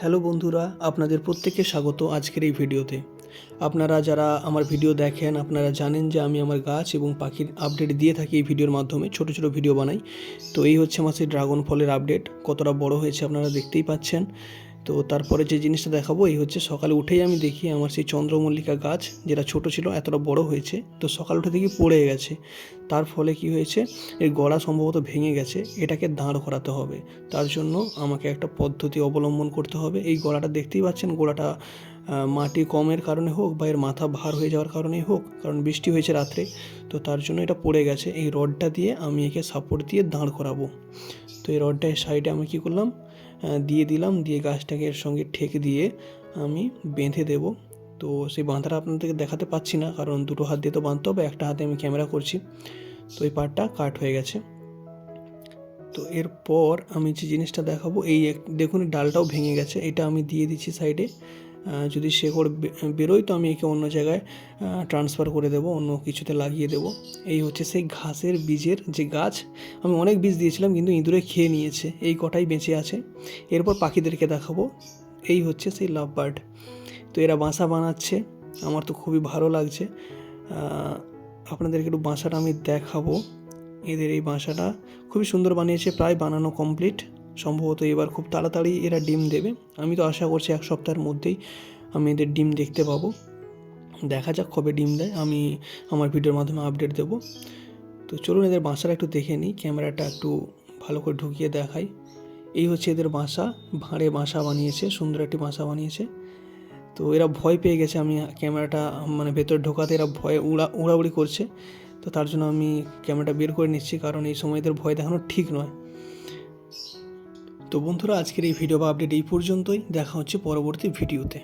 Hello বন্ধুরা, আপনাদের প্রত্যেককে স্বাগত আজকের এই ভিডিওতে। আপনারা যারা আমার ভিডিও দেখেন, আপনারা জানেন যে আমি আমার গাছ এবং পাখির আপডেট দিয়ে থাকি এই ভিডিওর মাধ্যমে, ছোট ছোট ভিডিও বানাই। তো এই হচ্ছে আমার সেই ড্রাগন ফলের আপডেট, কতটা বড় হয়েছে আপনারা দেখতেই পাচ্ছেন। তো তারপরে যে জিনিসটা দেখাবো, এই হচ্ছে সকালে উঠেই আমি দেখি আমার সেই চন্দ্রমল্লিকা গাছ যেটা ছোট ছিল, এতটা বড় হয়েছে। তো সকাল উঠে দেখি পড়ে গেছে। তার ফলে কি হয়েছে, এর গড়া সম্ভবত ভেঙে গেছে, এটাকে দাঁড় করাতে হবে। তার জন্য আমাকে একটা পদ্ধতি অবলম্বন করতে হবে। এই গড়াটা দেখতেই পাচ্ছেন গোড়াটা মাটি কমের কারণে হোক বা এর মাথা ভার হয়ে যাওয়ার কারণেই হোক, কারণ বৃষ্টি হয়েছে রাত্রে। তো তার জন্য এটা পড়ে গেছে। এই রডটা দিয়ে আমি একে সাপোর্ট দিয়ে দাঁড় করাবো। তো এই রডটা সাইডে আমি কী করলাম দিয়ে দিলাম। দিয়ে গাছটাকে এর সঙ্গে ঠেক দিয়ে আমি বেঁধে দেব। তো সেই বাঁধাটা আপনাদেরকে দেখাতে পাচ্ছি না, কারণ দুটো হাত দিয়ে তো বাঁধতে হবে, একটা হাতে আমি ক্যামেরা করছি। তো এই পার্টটা কাট হয়ে গেছে। তো এরপর আমি যে জিনিসটা দেখাবো, এই দেখুন, ডালটাও ভেঙে গেছে। এটা আমি দিয়ে দিচ্ছি সাইডে। যদি শেকড় বেরোয়, তো আমি একে অন্য জায়গায় ট্রান্সফার করে দেবো, অন্য কিছুতে লাগিয়ে দেবো। এই হচ্ছে সেই ঘাসের বীজের যে গাছ। আমি অনেক বীজ দিয়েছিলাম, কিন্তু ইঁদুরে খেয়ে নিয়েছে। এই কটাই বেঁচে আছে। এরপর পাখিদেরকে দেখাবো। এই হচ্ছে সেই লাভ বার্ড তো এরা বাসা বানাচ্ছে। আমার তো খুবই ভালো লাগছে। আপনাদেরকে একটু বাসাটা আমি দেখাবো। এদের এই বাসাটা খুবই সুন্দর বানিয়েছে, প্রায় বানানো কমপ্লিট সম্ভবত এবার খুব তাড়াতাড়ি এরা ডিম দেবে। আমি তো আশা করছি এক সপ্তাহের মধ্যেই আমি এদের ডিম দেখতে পাবো। দেখা যাক কবে ডিম দেয়। আমি আমার ভিডিওর মাধ্যমে আপডেট দেবো। তো চলুন এদের বাসাটা একটু দেখে নিই। ক্যামেরাটা একটু ভালো করে ঢুকিয়ে দেখাই। এই হচ্ছে এদের বাসা। ভাঁড়ে বাসা বানিয়েছে। সুন্দর একটি বাসা বানিয়েছে। তো এরা ভয় পেয়ে গেছে। আমি ক্যামেরাটা মানে ভেতরে ঢোকাতে এরা ভয়ে উড়া, উড়াউড়ি করছে। তো তার জন্য আমি ক্যামেরাটা বের করে নিচ্ছি। কারণ এই সময় এদের ভয় দেখানো ঠিক নয়। তো বন্ধুরা আজকের এই ভিডিও বা আপডেট এই পর্যন্তই। দেখা হচ্ছে পরবর্তী ভিডিওতে